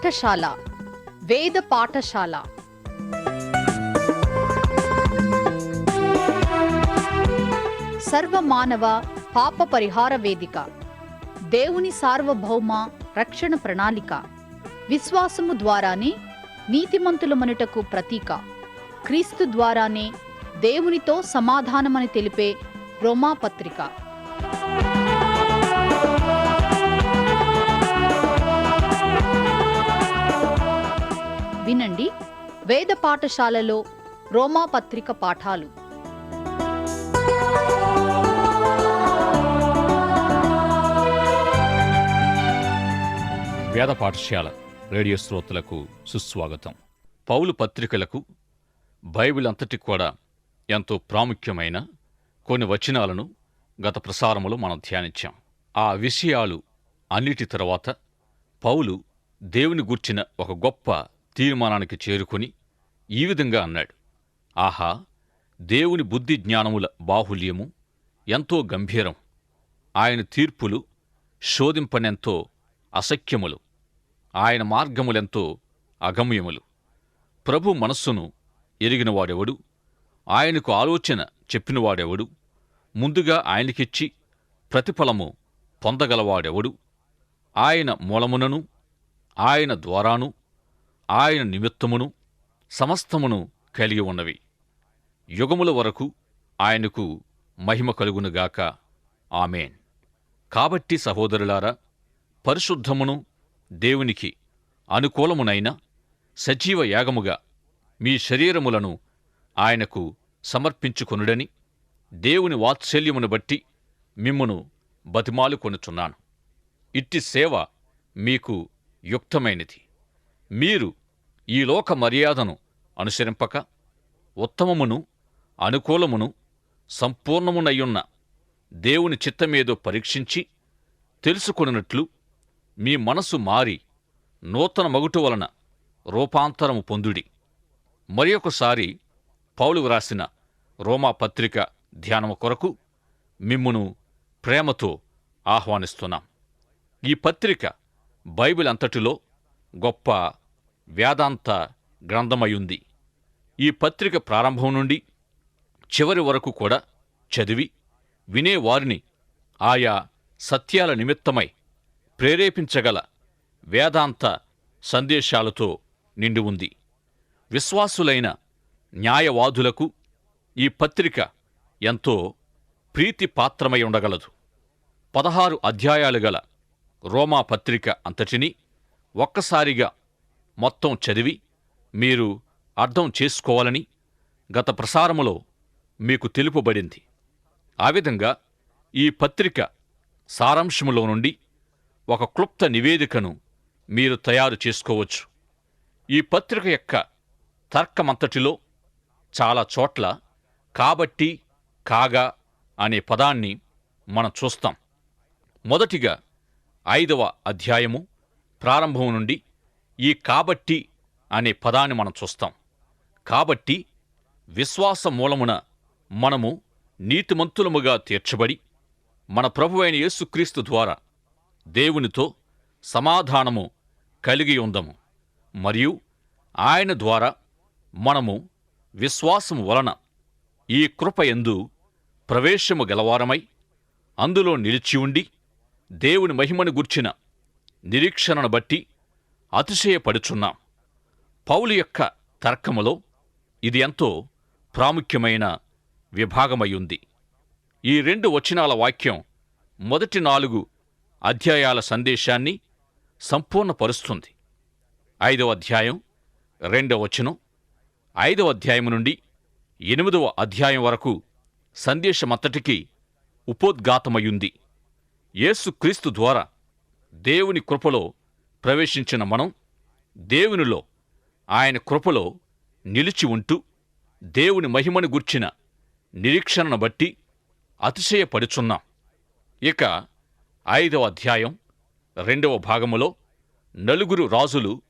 పాఠశాల. వేద పాఠశాల. సర్వమానవ పాప పరిహార వేదిక. దేవుని సార్వభౌమ రక్షణ ప్రణాళిక. విశ్వాసము ద్వారానే నీతిమంతులమనుటకు ప్రతీక. క్రీస్తు ద్వారానే దేవునితో సమాధానమని తెలిపే రోమాపత్రిక వినండి. వేద పాఠశాలలో రోమా పత్రిక పాఠాలు. వేద పాఠశాల రేడియో శ్రోతలకు సుస్వాగతం. పౌలు పత్రికలకు బైబిల్ అంతటికి కూడా ఎంతో ప్రాముఖ్యమైన కొన్ని వచనాలను గత ప్రసారములో మనం ధ్యానించాం. ఆ విషయాలు అన్నిటి తర్వాత పౌలు దేవుని గూర్చిన ఒక గొప్ప తీర్మానానికి చేరుకొని ఈ విధంగా అన్నాడు. ఆహా దేవుని బుద్ధి జ్ఞానముల బాహుల్యము ఎంతో గంభీరం. ఆయన తీర్పులు శోధింపనెంతో అసఖ్యములు. ఆయన మార్గములెంతో అగమ్యములు. ప్రభు మనస్సును ఎరిగినవాడెవడు? ఆయనకు ఆలోచన చెప్పినవాడెవడు? ముందుగా ఆయనకిచ్చి ప్రతిఫలము పొందగలవాడెవడు? ఆయన మూలమునను ఆయన ద్వారాను ఆయన నిమిత్తమును సమస్తమును కలిగి ఉన్నవి. యుగముల వరకు ఆయనకు మహిమ కలుగునుగాక. ఆమెన్. కాబట్టి సహోదరులారా పరిశుద్ధమును దేవునికి అనుకూలమునైన సజీవ యాగముగా మీ శరీరములను ఆయనకు సమర్పించుకొనుడని దేవుని వాత్సల్యమును బట్టి మిమ్మును బతిమాలుకొనుచున్నాను ఇట్టి సేవ మీకు యుక్తమైనది. మీరు ఈ లోక మర్యాదను అనుసరింపక ఉత్తమమును అనుకూలమును సంపూర్ణమునయ్యున్న దేవుని చిత్తమేదో పరీక్షించి తెలుసుకొనినట్లు మీ మనసు మారి నూతన మగుటు వలన రూపాంతరము పొందుడి. మరి ఒకసారి పౌలు వ్రాసిన రోమాపత్రిక ధ్యానము కొరకు మిమ్మును ప్రేమతో ఆహ్వానిస్తున్నాం. ఈ పత్రిక బైబిల్ అంతటిలో గొప్ప వేదాంత గ్రంథమయుంది. ఈ పత్రిక ప్రారంభం నుండి చివరి వరకు కూడా చదివి వినేవారిని ఆయా సత్యాల నిమిత్తమై ప్రేరేపించగల వేదాంత సందేశాలతో నిండి ఉంది. విశ్వాసులైన న్యాయవాదులకు ఈ పత్రిక ఎంతో ప్రీతిపాత్రమై ఉండగలదు. పదహారు అధ్యాయాలు గల రోమా పత్రిక అంతటినీ ఒక్కసారిగా మొత్తం చదివి మీరు అర్థం చేసుకోవాలని గత ప్రసారములో మీకు తెలుపబడింది. ఆ విధంగా ఈ పత్రిక సారాంశములో నుండి ఒక క్లుప్త నివేదికను మీరు తయారు చేసుకోవచ్చు. ఈ పత్రిక యొక్క తర్కమంతటిలో చాలా చోట్ల కాబట్టి కాగా అనే పదాన్ని మనం చూస్తాం. మొదటిగా ఐదవ అధ్యాయము ప్రారంభం నుండి ఈ కాబట్టి అనే పదాన్ని మనం చూస్తాం. కాబట్టి విశ్వాస మూలమున మనము నీతిమంతులముగా తీర్చబడి మన ప్రభువైన యేసుక్రీస్తు ద్వారా దేవునితో సమాధానము కలిగి ఉందము. మరియు ఆయన ద్వారా మనము విశ్వాసము వలన ఈ కృప ఎందు ప్రవేశము గలవారమై అందులో నిలిచి ఉండి దేవుని మహిమను గుర్చిన నిరీక్షణను బట్టి అతిశయపడుచున్నాం. పౌలు యొక్క తర్కములో ఇది ఎంతో ప్రాముఖ్యమైన విభాగమయ్యుంది. ఈ రెండు వచనాల వాక్యం మొదటి నాలుగు అధ్యాయాల సందేశాన్ని సంపూర్ణపరుస్తుంది. ఐదవ అధ్యాయం రెండవ వచనం ఐదవ అధ్యాయం నుండి ఎనిమిదవ అధ్యాయం వరకు సందేశమంతటికీ ఉపోద్ఘాతమయ్యుంది. యేసుక్రీస్తు ద్వారా దేవుని కృపలో ప్రవేశించిన మనం దేవునిలో ఆయన కృపలో నిలిచి ఉంటూ దేవుని మహిమను గుర్చిన నిరీక్షణను బట్టి అతిశయపడుచున్నాం. ఇక ఐదవ అధ్యాయం రెండవ భాగములో నలుగురు రాజులు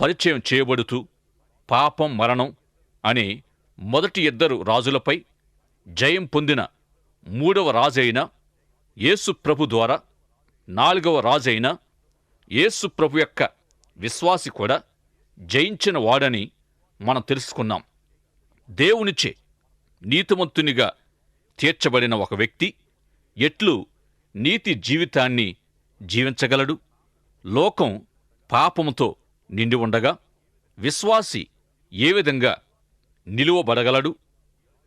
పరిచయం చేయబడుతూ పాపం మరణం అనే మొదటి ఇద్దరు రాజులపై జయం పొందిన మూడవ రాజైన యేసు ప్రభు ద్వారా నాలుగవ రాజైన యేసు ప్రభు యొక్క విశ్వాసి కూడా జయించిన వాడని మనం తెలుసుకున్నాం. దేవునిచే నీతిమంతునిగా తీర్చబడిన ఒక వ్యక్తి ఎట్లు నీతి జీవితాన్ని జీవించగలడు లోకం పాపముతో నిండి ఉండగా విశ్వాసి ఏ విధంగా నిలువబడగలడు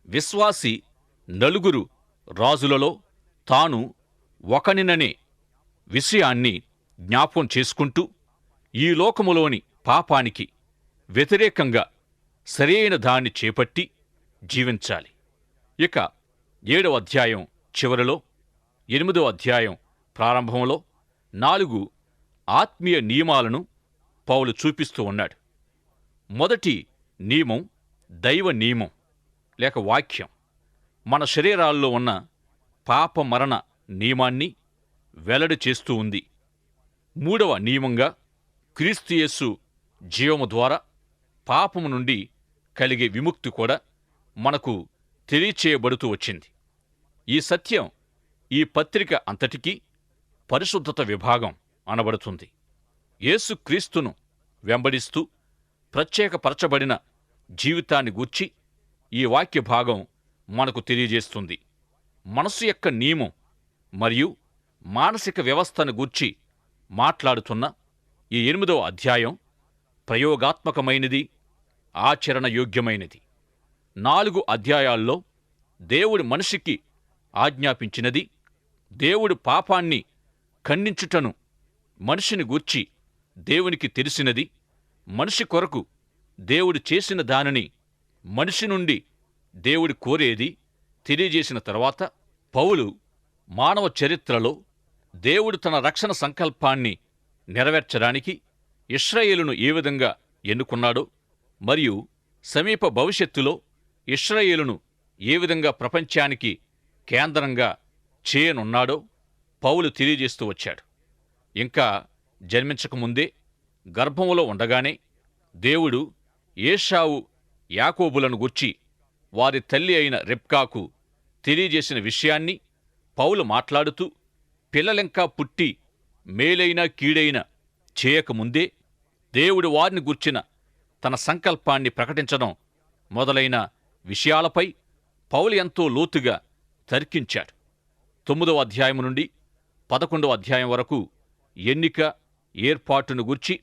విశ్వాసి నలుగురు రాజులలో తాను ఒకనిననే విషయాన్ని జ్ఞాపం చేసుకుంటూ ఈ లోకములోని పాపానికి వ్యతిరేకంగా సరైన దాన్ని చేపట్టి జీవించాలి. ఇక ఏడవ అధ్యాయం చివరిలో ఎనిమిదో అధ్యాయం ప్రారంభంలో నాలుగు ఆత్మీయ నియమాలను పౌలు చూపిస్తూ ఉన్నాడు. మొదటి నియమం దైవ నియమం లేక వాక్యం. మన శరీరాల్లో ఉన్న పాప మరణ నియమాన్ని వెల్లడి చేస్తూ ఉంది. మూడవ నియమంగా క్రీస్తుయేసు జీవము ద్వారా పాపము నుండి కలిగే విముక్తి కూడా మనకు తెలియచేయబడుతూ వచ్చింది. ఈ సత్యం ఈ పత్రిక అంతటికీ పరిశుద్ధత విభాగం అనబడుతుంది. యేసుక్రీస్తును వెంబడిస్తూ ప్రత్యేకపరచబడిన జీవితాన్ని గూర్చి ఈ వాక్య భాగం మనకు తెలియజేస్తుంది. మనసు యొక్క నియమం మరియు మానసిక వ్యవస్థను గూర్చి మాట్లాడుతున్న ఈ ఎనిమిదవ అధ్యాయం ప్రయోగాత్మకమైనది ఆచరణయోగ్యమైనది. నాలుగు అధ్యాయాల్లో దేవుడు మనిషికి ఆజ్ఞాపించినది దేవుడు పాపాన్ని ఖండించుటను మనిషిని గూర్చి దేవునికి తెలిసినది మనిషి కొరకు దేవుడు చేసిన దానిని మనిషి నుండి దేవుడు కోరేది తెలియజేసిన తర్వాత పౌలు మానవ చరిత్రలో దేవుడు తన రక్షణ సంకల్పాన్ని నెరవేర్చడానికి ఇస్రాయేలును ఏ విధంగా ఎన్నుకున్నాడో మరియు సమీప భవిష్యత్తులో ఇస్రాయేలును ఏ విధంగా ప్రపంచానికి కేంద్రంగా చేయనున్నాడో పౌలు తెలియజేస్తూ వచ్చాడు. ఇంకా జన్మించకముందే గర్భములో ఉండగానే దేవుడు ఏషావు యాకోబులను గుర్చి వారి తల్లి అయిన రెప్కాకు తెలియజేసిన విషయాన్ని పౌలు మాట్లాడుతూ పిల్లలింకా పుట్టి మేలైన కీడైన చేయకముందే దేవుడు వారిని గుర్చిన తన సంకల్పాన్ని ప్రకటించడం మొదలైన విషయాలపై పౌలు ఎంతో లోతుగా తర్కించాడు. తొమ్మిదవ అధ్యాయం నుండి పదకొండవ అధ్యాయం వరకు ఎన్నిక ఏర్పాటును గుర్చి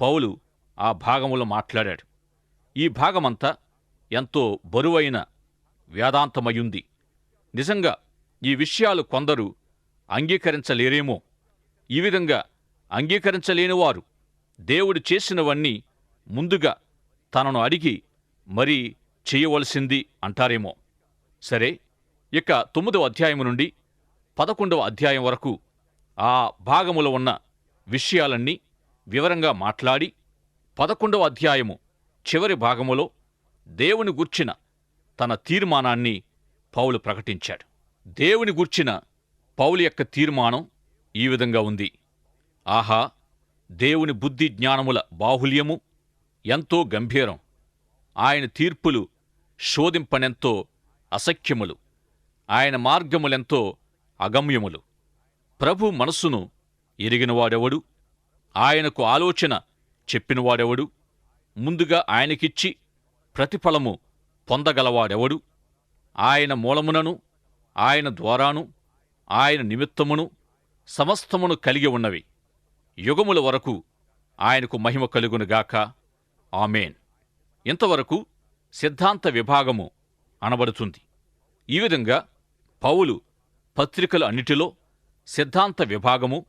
పౌలు ఆ భాగములో మాట్లాడాడు. ఈ భాగమంతా ఎంతో బరువైన వేదాంతమయుంది నిజంగా ఈ విషయాలు కొందరు అంగీకరించలేరేమో. ఈ విధంగా అంగీకరించలేనివారు దేవుడు చేసినవన్నీ ముందుగా తనను అడిగి మరీ చేయవలసింది అంటారేమో. సరే ఇక తొమ్మిదవ అధ్యాయం నుండి పదకొండవ అధ్యాయం వరకు ఆ భాగములో ఉన్న విషయాలన్నీ వివరంగా మాట్లాడి పదకొండవ అధ్యాయము చివరి భాగములో దేవుని గూర్చిన తన తీర్మానాన్ని పౌలు ప్రకటించాడు. దేవుని గూర్చిన పౌలు యొక్క తీర్మానం ఈ విధంగా ఉంది. ఆహా దేవుని బుద్ధి జ్ఞానముల బాహుల్యము ఎంతో గంభీరం. ఆయన తీర్పులు శోధింపనెంతో అసఖ్యములు. ఆయన మార్గములెంతో అగమ్యములు. ప్రభు మనస్సును ఎరిగినవాడెవడు? ఆయనకు ఆలోచన చెప్పినవాడెవడు? ముందుగా ఆయనకిచ్చి ప్రతిఫలము పొందగలవాడెవడు? ఆయన మూలమునను ఆయన ద్వారాను ఆయన నిమిత్తమును సమస్తమును కలిగి ఉన్నవి. యుగముల వరకు ఆయనకు మహిమ కలుగునుగాక ఆమెన్. ఇంతవరకు సిద్ధాంత విభాగము అనబడుతుంది. ఈ విధంగా పౌలు పత్రికలు అన్నిటిలో సిద్ధాంత విభాగము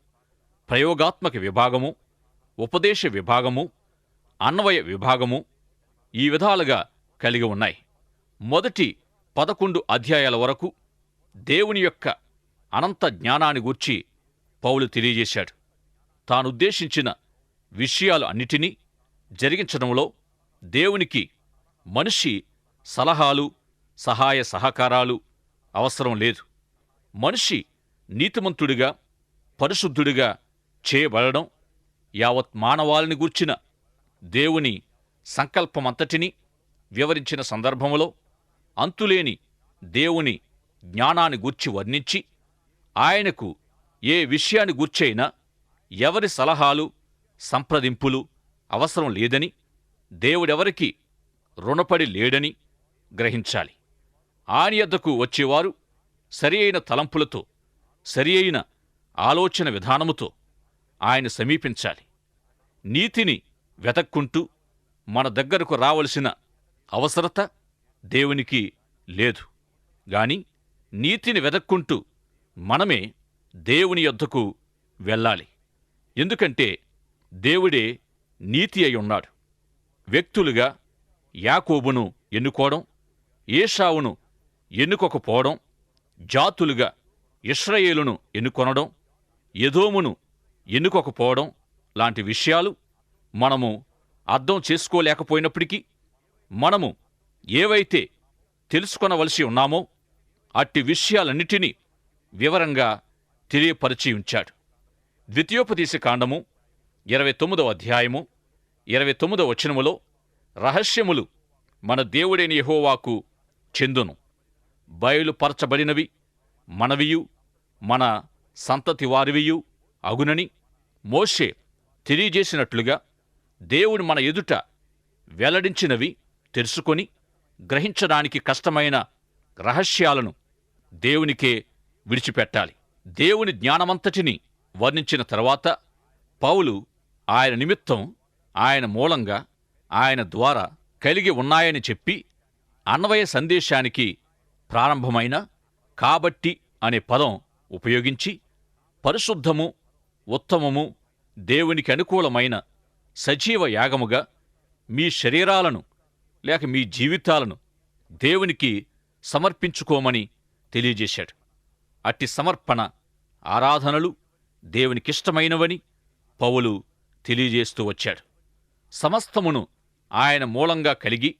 ప్రయోగాత్మక విభాగము ఉపదేశ విభాగము అన్వయ విభాగము ఈ విధాలుగా కలిగి ఉన్నాయి. మొదటి పదకొండు అధ్యాయాల వరకు దేవుని యొక్క అనంత జ్ఞానాన్ని గూర్చి పౌలు తెలియజేశాడు. తానుద్దేశించిన విషయాలు అన్నిటినీ జరిగించడంలో దేవునికి మనిషి సలహాలు సహాయ సహకారాలు అవసరం లేదు. మనిషి నీతిమంతుడిగా పరిశుద్ధుడిగా చేయబడడం యావత్ మానవాళిని గూర్చిన దేవుని సంకల్పమంతటినీ వివరించిన సందర్భంలో అంతులేని దేవుని జ్ఞానాన్ని గూర్చి వర్ణించి ఆయనకు ఏ విషయాన్ని గుర్చైనా ఎవరి సలహాలు సంప్రదింపులు అవసరం లేదని దేవుడెవరికి రుణపడి లేడని గ్రహించాలి. ఆయన యొద్దకు వచ్చేవారు సరి అయిన తలంపులతో సరి అయిన ఆలోచన విధానముతో ఆయన సమీపించాలి. నీతిని వెతక్కుంటూ మన దగ్గరకు రావలసిన అవసరత దేవునికి లేదు. గాని నీతిని వెతక్కుంటూ మనమే దేవుని యొద్దకు వెళ్ళాలి. ఎందుకంటే దేవుడే నీతి అయి ఉన్నాడు. వ్యక్తులుగా యాకోబును ఎన్నుకోవడం ఏషావును ఎన్నుకోకపోవడం జాతులుగా ఇస్రయేలును ఎన్నుకొనడం ఎదోమును ఎన్నుకోకపోవడం లాంటి విషయాలు మనము అర్థం చేసుకోలేకపోయినప్పటికీ మనము ఏవైతే తెలుసుకొనవలసి ఉన్నామో అట్టి విషయాలన్నిటినీ వివరంగా తెలియపరిచి ఉంచాడు ద్వితీయోపదేశ కాండము ఇరవై తొమ్మిదవ అధ్యాయము ఇరవై తొమ్మిదవ వచనములో రహస్యములు మన దేవుడైన యహోవాకు చెందును. బయలుపరచబడినవి మనవియు మన సంతతి వారివియు అగునని మోషే తెలియజేసినట్లుగా దేవుడు మన ఎదుట వెల్లడించినవి తెలుసుకొని గ్రహించడానికి కష్టమైన రహస్యాలను దేవునికే విడిచిపెట్టాలి. దేవుని జ్ఞానమంతటిని వర్ణించిన తర్వాత పౌలు ఆయన నిమిత్తం ఆయన మూలంగా ఆయన ద్వారా కలిగి ఉన్నాయని చెప్పి అన్వయ సందేశానికి ప్రారంభమైన కాబట్టి అనే పదం ఉపయోగించి పరిశుద్ధము ఉత్తమము దేవునికి అనుకూలమైన సజీవ యాగముగా మీ శరీరాలను లేక మీ జీవితాలను దేవునికి సమర్పించుకోమని తెలియజేశాడు. అట్టి సమర్పణ ఆరాధనలు దేవునికిష్టమైనవని పౌలు తెలియజేస్తూ వచ్చాడు. సమస్తమును ఆయన మూలంగా కలిగి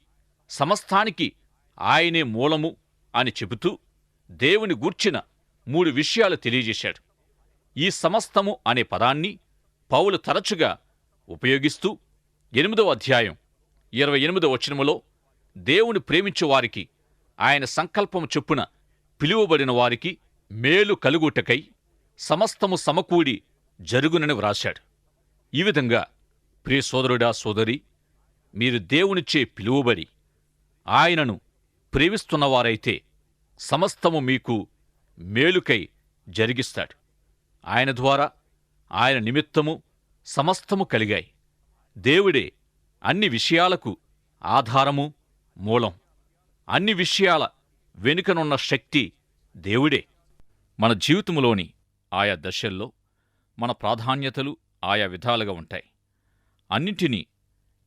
సమస్తానికి ఆయనే మూలము అని చెబుతూ దేవుని గూర్చిన మూడు విషయాలు తెలియజేశాడు. ఈ సమస్తము అనే పదాన్ని పౌలు తరచుగా ఉపయోగిస్తూ ఎనిమిదవ అధ్యాయం ఇరవై ఎనిమిదవ వచనములో దేవుని ప్రేమించు వారికి ఆయన సంకల్పము చొప్పున పిలువబడిన వారికి మేలు కలుగుటకై సమస్తము సమకూడి జరుగునని వ్రాశాడు. ఈ విధంగా ప్రియ సోదరుడా సోదరి మీరు దేవునిచ్చే పిలువబడి ఆయనను ప్రేమిస్తున్నవారైతే సమస్తము మీకు మేలుకై జరిగిస్తాడు. ఆయన ద్వారా ఆయన నిమిత్తము సమస్తము కలిగాయి. దేవుడే అన్ని విషయాలకు ఆధారము మూలం. అన్ని విషయాల వెనుకనున్న శక్తి దేవుడే. మన జీవితంలోని ఆయా దశల్లో మన ప్రాధాన్యతలు ఆయా విధాలుగా ఉంటాయి. అన్నింటినీ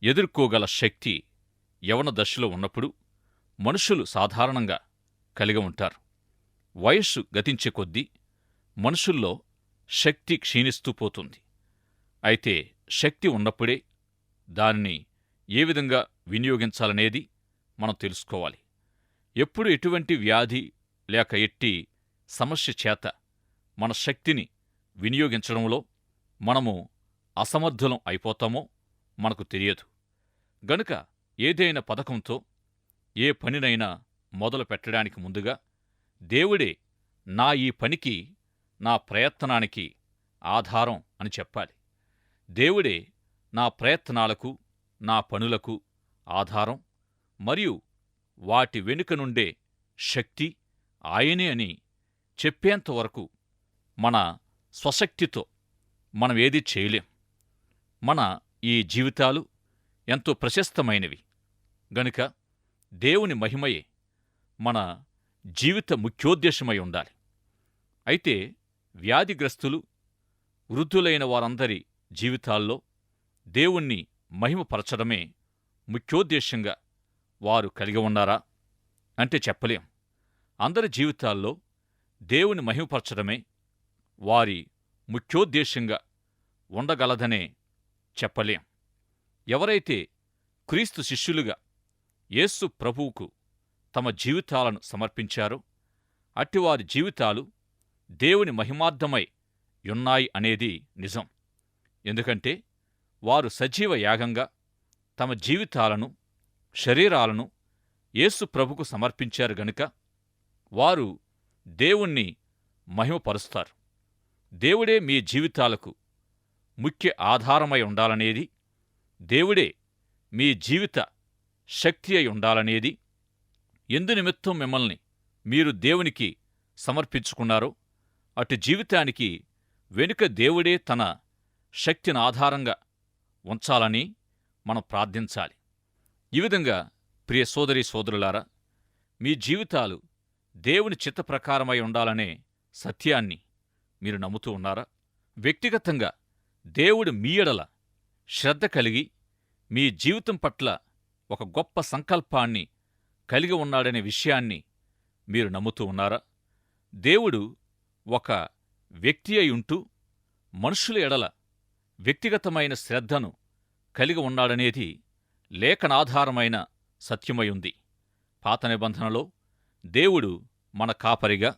ఎదుర్కోగల శక్తి యవన దశలో ఉన్నప్పుడు మనుషులు సాధారణంగా కలిగి ఉంటారు. వయస్సు గతించే కొద్దీ మనుషుల్లో శక్తి క్షీణిస్తూ పోతుంది. అయితే శక్తి ఉన్నప్పుడే దానిని ఏ విధంగా వినియోగించాలనేది మనం తెలుసుకోవాలి. ఎప్పుడు ఎటువంటి వ్యాధి లేక ఎట్టి సమస్య చేత మన శక్తిని వినియోగించడంలో మనము అసమర్థులం అయిపోతామో మనకు తెలియదు. గనుక ఏదైనా పథకంతో ఏ పనినైనా మొదలు పెట్టడానికి ముందుగా దేవుడే నా ఈ పనికి నా ప్రయత్నానికి ఆధారం అని చెప్పాలి. దేవుడే నా ప్రయత్నాలకు నా పనులకు ఆధారం మరియు వాటి వెనుక నుండే శక్తి ఆయనే అని చెప్పేంతవరకు మన స్వశక్తితో మనం ఏది చేయలేం. మన ఈ జీవితాలు ఎంతో ప్రశస్తమైనవి. గనుక దేవుని మహిమయే మన జీవిత ముఖ్యోద్దేశమై ఉండాలి. అయితే వ్యాధిగ్రస్తులు వృద్ధులైన వారందరి జీవితాల్లో దేవుణ్ణి మహిమపరచడమే ముఖ్యోద్దేశంగా వారు కలిగి ఉన్నారా? అంటే చెప్పలేం. అందరి జీవితాల్లో దేవుని మహిమపరచడమే వారి ముఖ్యోద్దేశంగా ఉండగలదనే చెప్పలేం. ఎవరైతే క్రీస్తు శిష్యులుగా యేసు ప్రభువుకు తమ జీవితాలను సమర్పించారో అట్టివారి జీవితాలు దేవుని మహిమార్థమై యున్నాయి అనేది నిజం. ఎందుకంటే వారు సజీవ యాగంగా తమ జీవితాలను శరీరాలను యేసు ప్రభుకు సమర్పించారు గనుక వారు దేవుణ్ణి మహిమపరుస్తారు. దేవుడే మీ జీవితాలకు ముఖ్య ఆధారమై ఉండాలనేది దేవుడే మీ జీవిత శక్తి అయి ఉండాలనేది ఎందు నిమిత్తం మిమ్మల్ని మీరు దేవునికి సమర్పించుకున్నారో అటు జీవితానికి వెనుక దేవుడే తన శక్తిని ఆధారంగా ఉంచాలని మనం ప్రార్థించాలి. ఈ విధంగా ప్రియ సోదరి సోదరులారా మీ జీవితాలు దేవుని చిత్త ప్రకారమై ఉండాలనే సత్యాన్ని మీరు నమ్ముతూ ఉన్నారా? వ్యక్తిగతంగా దేవుడు మీయడల శ్రద్ధ కలిగి మీ జీవితం పట్ల ఒక గొప్ప సంకల్పాన్ని కలిగి ఉన్నాడనే విషయాన్ని మీరు నమ్ముతూ ఉన్నారా? దేవుడు ఒక వ్యక్తి అయి ఉంటూ మనుషుల ఎడల వ్యక్తిగతమైన శ్రద్ధను కలిగి ఉన్నాడనేది లేఖనాధారమైన సత్యమై ఉంది. పాత నిబంధనలో దేవుడు మన కాపరిగా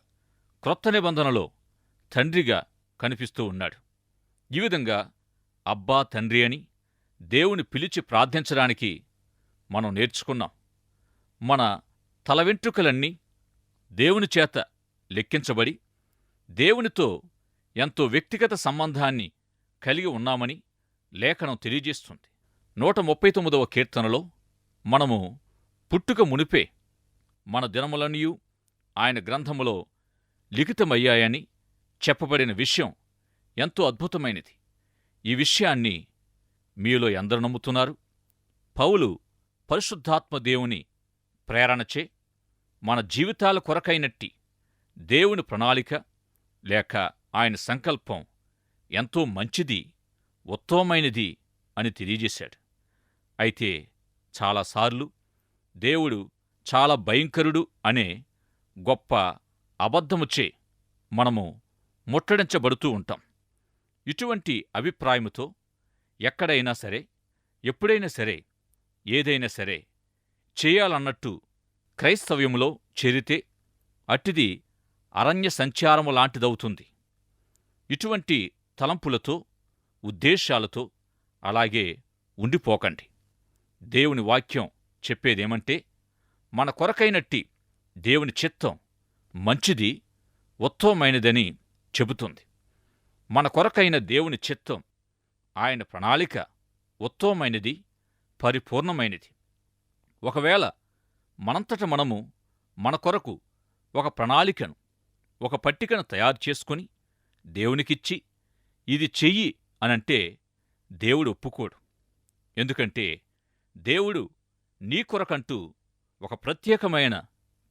క్రొత్త నిబంధనలో తండ్రిగా కనిపిస్తూ ఉన్నాడు. ఈ విధంగా అబ్బా తండ్రి అని దేవుని పిలిచి ప్రార్థించడానికి మనం నేర్చుకున్నాం. మన తల వెంట్రుకలన్నీ దేవుని చేత లెక్కించబడి దేవునితో ఎంతో వ్యక్తిగత సంబంధాన్ని కలిగి ఉన్నామని లేఖనం తెలియజేస్తుంది. నూట ముప్పై తొమ్మిదవ కీర్తనలో మనము పుట్టుక మునిపే మన దినములనియు ఆయన గ్రంథములో లిఖితమయ్యాయని చెప్పబడిన విషయం ఎంతో అద్భుతమైనది. ఈ విషయాన్ని మీలో ఎందరు నమ్ముతున్నారు? పౌలు పరిశుద్ధాత్మ దేవుని ప్రేరణచే మన జీవితాల కొరకైనట్టి దేవుని ప్రణాళిక లేక ఆయన సంకల్పం ఎంతో మంచిది ఉత్తమమైనది అని తెలియజేశాడు. అయితే చాలాసార్లు దేవుడు చాలా భయంకరుడు అనే గొప్ప అబద్ధముచే మనము ముట్టడించబడుతూ ఉంటాం. ఇటువంటి అభిప్రాయముతో ఎక్కడైనా సరే ఎప్పుడైనా సరే ఏదైనా సరే చేయాలన్నట్టు క్రైస్తవ్యములో చేరితే అట్టిది అరణ్య సంచారము లాంటిదవుతుంది. ఇటువంటి తలంపులతో ఉద్దేశాలతో అలాగే ఉండిపోకండి. దేవుని వాక్యం చెప్పేదేమంటే మన కొరకైనట్టి దేవుని చిత్తం మంచిది ఉత్తమమైనదని చెబుతుంది. మన కొరకైన దేవుని చిత్తం ఆయన ప్రణాళిక ఉత్తమమైనది పరిపూర్ణమైనది. ఒకవేళ మనంతట మనము మన కొరకు ఒక ప్రణాళికను ఒక పట్టికను తయారు చేసుకుని దేవునికిచ్చి ఇది చెయ్యి అనంటే దేవుడు ఒప్పుకోడు. ఎందుకంటే దేవుడు నీ కొరకంటూ ఒక ప్రత్యేకమైన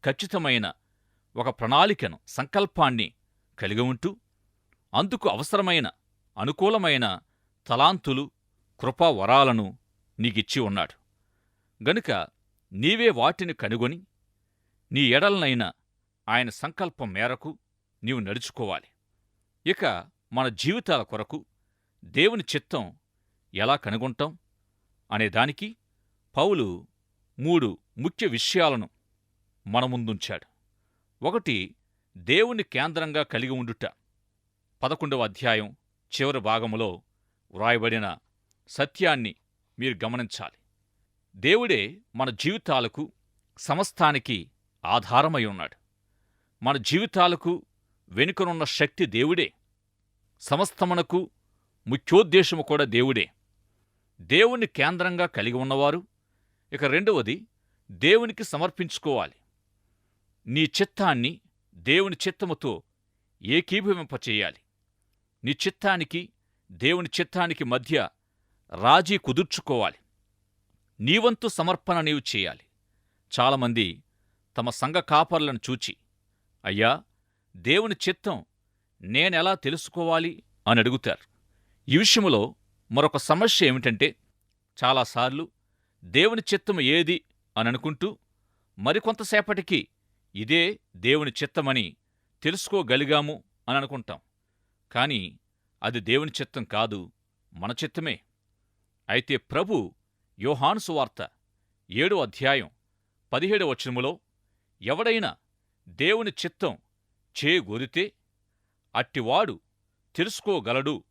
ఖచ్చితమైన ఒక ప్రణాళికను సంకల్పాన్ని కలిగి ఉంటూ అందుకు అవసరమైన అనుకూలమైన తలాంతులు కృపావరాలను నీకిచ్చి ఉన్నాడు. గనుక నీవే వాటిని కనుగొని నీ ఎడలనైన ఆయన సంకల్పం మేరకు నీవు నడుచుకోవాలి. ఇక మన జీవితాల కొరకు దేవుని చిత్తం ఎలా కనుగొంటాం అనేదానికి పౌలు మూడు ముఖ్య విషయాలను మన ముందుంచాడు ఒకటి దేవుని కేంద్రంగా కలిగి ఉండుట. పదకొండవ అధ్యాయం చివరి భాగములో వ్రాయబడిన సత్యాన్ని మీరు గమనించాలి. దేవుడే మన జీవితాలకు సమస్తానికి ఆధారమై ఉన్నాడు. మన జీవితాలకు వెనుకనున్న శక్తి దేవుడే. సమస్తమునకు ముఖ్యోద్దేశము కూడా దేవుడే. దేవుని కేంద్రంగా కలిగి ఉన్నవారు ఇక రెండవది దేవునికి సమర్పించుకోవాలి. నీ చిత్తాన్ని దేవుని చిత్తముతో ఏకీభవింపచేయాలి. నీ చిత్తానికి దేవుని చిత్తానికి మధ్య రాజీ కుదుర్చుకోవాలి. నీవంతు సమర్పణ నీవు చేయాలి. చాలామంది తమ సంఘ కాపర్లను చూచి అయ్యా దేవుని చిత్తం నేనెలా తెలుసుకోవాలి? అని అడుగుతారు. ఈ విషయంలో మరొక సమస్య ఏమిటంటే చాలాసార్లు దేవుని చిత్తము ఏది అని అనుకుంటూ మరికొంతసేపటికి ఇదే దేవుని చిత్తమని తెలుసుకోగలిగాము అని అనుకుంటాం కానీ అది దేవుని చిత్తం కాదు మన చిత్తమే. అయితే ప్రభు యోహాను సువార్త ఏడో అధ్యాయం పదిహేడవ వచనములో ఎవడైనా దేవుని చిత్తం చేయగోరితే అట్టివాడు తెలుసుకోగలడు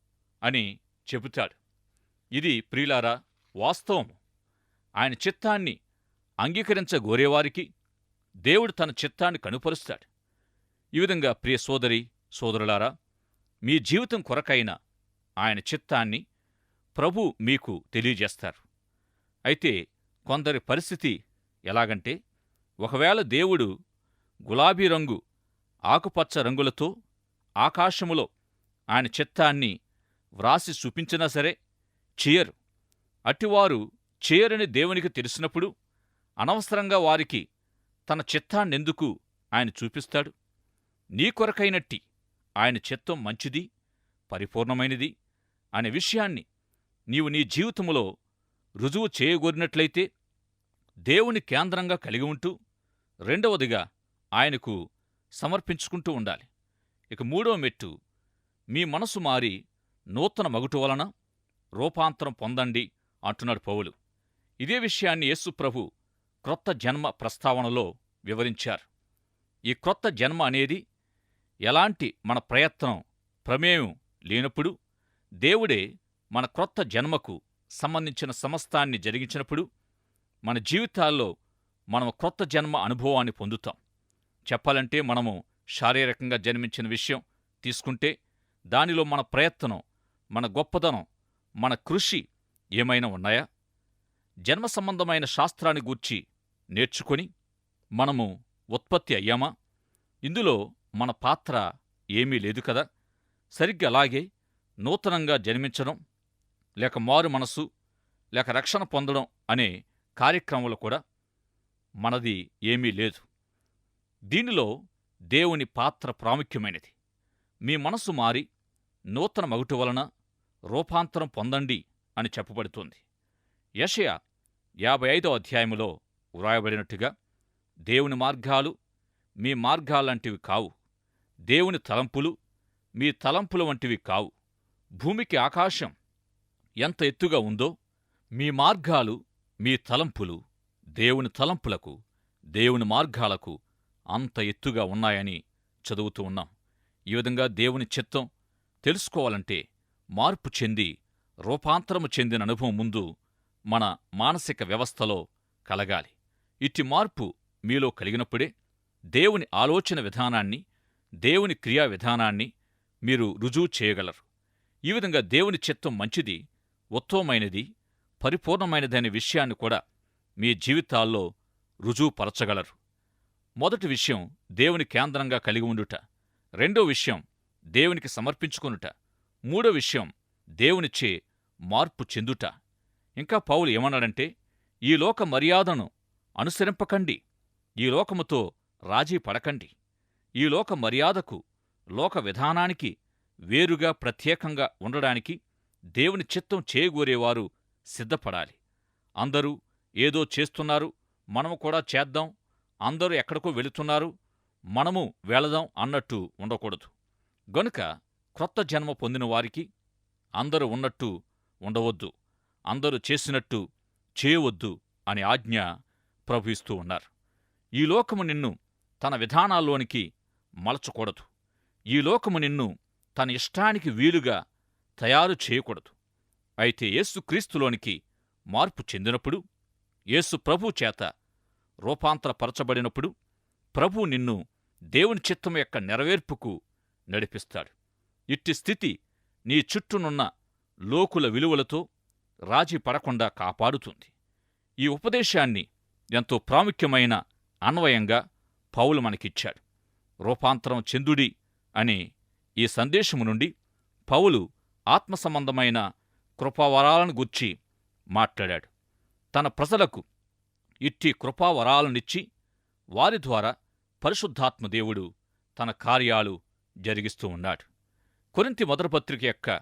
అని చెబుతాడు. ఇది ప్రియులారా వాస్తవం ఆయన చిత్తాన్ని అంగీకరించగోరేవారికి దేవుడు తన చిత్తాన్ని కనుపరుస్తాడు. ఈ విధంగా ప్రియ సోదరి సోదరులారా మీ జీవితం కొరకైన ఆయన చిత్తాన్ని ప్రభు మీకు తెలియజేస్తారు. అయితే కొందరి పరిస్థితి ఎలాగంటే ఒకవేళ దేవుడు గులాబీ రంగు ఆకుపచ్చ రంగులతో ఆకాశములో ఆయన చిత్తాన్ని వ్రాసి చూపించినా సరే చేయరు. అటివారు చేయరని దేవునికి తెలిసినప్పుడు అనవసరంగా వారికి తన చిత్తాన్నెందుకు ఆయన చూపిస్తాడు? నీ కొరకైనట్టి ఆయన చిత్తం మంచిది పరిపూర్ణమైనది అనే విషయాన్ని నీవు నీ జీవితములో రుజువు చేయగోరినట్లయితే దేవుని కేంద్రంగా కలిగి ఉంటూ రెండవదిగా ఆయనకు సమర్పించుకుంటూ ఉండాలి. ఇక మూడవ మెట్టు మీ మనసు మారి నూతన మగుటు వలన రూపాంతరం పొందండి అంటున్నాడు పౌలు. ఇదే విషయాన్ని యేసుప్రభు క్రొత్త జన్మ ప్రస్తావనలో వివరించారు. ఈ క్రొత్త జన్మ అనేది ఎలాంటి మన ప్రయత్నం ప్రమేయం లేనప్పుడు దేవుడే మన క్రొత్త జన్మకు సంబంధించిన సమస్తాన్ని జరిగించినప్పుడు మన జీవితాల్లో మనం క్రొత్త జన్మ అనుభవాన్ని పొందుతాం. చెప్పాలంటే మనము శారీరకంగా జన్మించిన విషయం తీసుకుంటే దానిలో మన ప్రయత్నం మన గొప్పదనం మన కృషి ఏమైనా ఉన్నాయా? జన్మ సంబంధమైన శాస్త్రాన్ని గూర్చి నేర్చుకొని మనము ఉత్పత్తి అయ్యామా? ఇందులో మన పాత్ర ఏమీ లేదు కదా? సరిగ్గా అలాగే నూతనంగా జన్మించడం లేక మారు మనసు లేక రక్షణ పొందడం అనే కార్యక్రమంలో కూడా మనది ఏమీ లేదు. దీనిలో దేవుని పాత్ర ప్రాముఖ్యమైనది. మీ మనసు మారి నూతన మగుటి వలన రూపాంతరం పొందండి అని చెప్పబడుతోంది. యషయ యాభై ఐదో అధ్యాయములో వ్రాయబడినట్టుగా దేవుని మార్గాలు మీ మార్గాలంటివి కావు. దేవుని తలంపులు మీ తలంపుల వంటివి కావు. భూమికి ఆకాశం ఎంత ఎత్తుగా ఉందో మీ మార్గాలు మీ తలంపులు దేవుని తలంపులకు దేవుని మార్గాలకు అంత ఎత్తుగా ఉన్నాయని చదువుతూ ఉన్నాం. ఈ విధంగా దేవుని చిత్తం తెలుసుకోవాలంటే మార్పు చెంది రూపాంతరము చెందిన అనుభవం ముందు మన మానసిక వ్యవస్థలో కలగాలి. ఇట్టి మార్పు మీలో కలిగినప్పుడే దేవుని ఆలోచన విధానాన్ని దేవుని క్రియా విధానాన్ని మీరు రుజువు చేయగలరు. ఈ విధంగా దేవుని చిత్తం మంచిది ఉత్తమమైనది పరిపూర్ణమైనదనే విషయాన్ని కూడా మీ జీవితాల్లో రుజువుపరచగలరు మొదటి విషయం దేవుని కేంద్రంగా కలిగి ఉండుట. రెండో విషయం దేవునికి సమర్పించుకొనుట. మూడో విషయం దేవునిచ్చే మార్పు చెందుట. ఇంకా పౌలు ఏమన్నాడంటే ఈ లోక మర్యాదను అనుసరింపకండి. ఈ లోకముతో రాజీ పడకండి. ఈ లోక మర్యాదకు లోక విధానానికి వేరుగా ప్రత్యేకంగా ఉండడానికి దేవుని చిత్తం చేయగోరేవారు సిద్ధపడాలి. అందరూ ఏదో చేస్తున్నారు మనము కూడా చేద్దాం అందరూ ఎక్కడికో వెళుతున్నారు మనము వెళదాం అన్నట్టు ఉండకూడదు. గనుక క్రొత్త జన్మ పొందిన వారికి అందరూ ఉన్నట్టు ఉండవద్దు. అందరూ చేసినట్టు చేయవద్దు అని ఆజ్ఞ ప్రభుయిస్తూ ఉన్నారు. ఈ లోకము నిన్ను తన విధానాల్లోనికి మలచకూడదు. ఈ లోకము నిన్ను తన ఇష్టానికి వీలుగా తయారు చేయకూడదు. అయితే యేసుక్రీస్తులోనికి మార్పు చెందినప్పుడు యేసు ప్రభు చేత రూపాంతరపరచబడినప్పుడు ప్రభు నిన్ను దేవుని చిత్తం యొక్క నెరవేర్పుకు నడిపిస్తాడు. ఇట్టి స్థితి నీ చుట్టూనున్న లోకుల విలువలతో రాజీ పడకుండా కాపాడుతుంది. ఈ ఉపదేశాన్ని ఎంతో ప్రాముఖ్యమైన అన్వయంగా పౌలు మనకిచ్చాడు. రూపాంతరం చెందుడి అనే ఈ సందేశము నుండి పౌలు ఆత్మసంబంధమైన కృపావరాలను గుర్చి మాట్లాడాడు. తన ప్రజలకు ఇట్టి కృపావరాలనిచ్చి వారి ద్వారా పరిశుద్ధాత్మదేవుడు తన కార్యాలు జరిగిస్తూ ఉన్నాడు. కొరింతి మొదటి పత్రిక యొక్క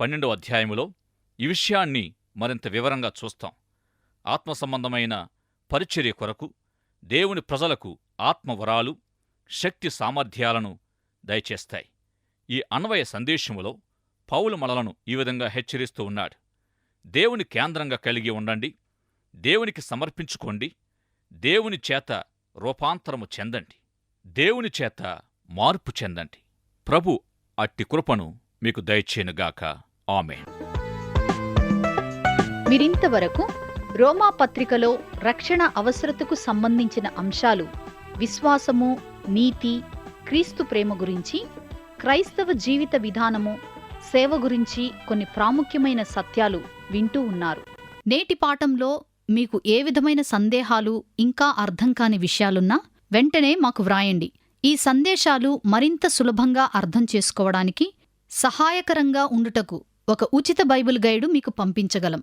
పన్నెండవ అధ్యాయములో ఈ విషయాన్ని మరింత వివరంగా చూస్తాం. ఆత్మ సంబంధమైన పరిచర్య కొరకు దేవుని ప్రజలకు ఆత్మవరాలు శక్తి సామర్థ్యాలను దయచేస్తాయి. ఈ అన్వయ సందేశములో పౌలు మనలను ఈ విధంగా హెచ్చరిస్తూ ఉన్నాడు. దేవుని కేంద్రంగా కలిగి ఉండండి దేవునికి సమర్పించుకోండి దేవుని చేత రూపాంతరము చెందండి దేవుని చేత మార్పు చెందండి. ప్రభు అట్టి కృపను మీకు దయచేనుగాక ఆమె మీరింతవరకు రోమా పత్రికలో రక్షణ అవసరతకు సంబంధించిన అంశాలు విశ్వాసము నీతి క్రీస్తు ప్రేమ గురించి క్రైస్తవ జీవిత విధానము సేవ గురించి కొన్ని ప్రాముఖ్యమైన సత్యాలు వింటూ ఉన్నారు. నేటి పాఠంలో మీకు ఏ విధమైన సందేహాలు ఇంకా అర్థం కాని విషయాలున్నా వెంటనే మాకు వ్రాయండి. ఈ సందేశాలు మరింత సులభంగా అర్థం చేసుకోవడానికి సహాయకరంగా ఉండుటకు ఒక ఉచిత బైబిల్ గైడు మీకు పంపించగలం.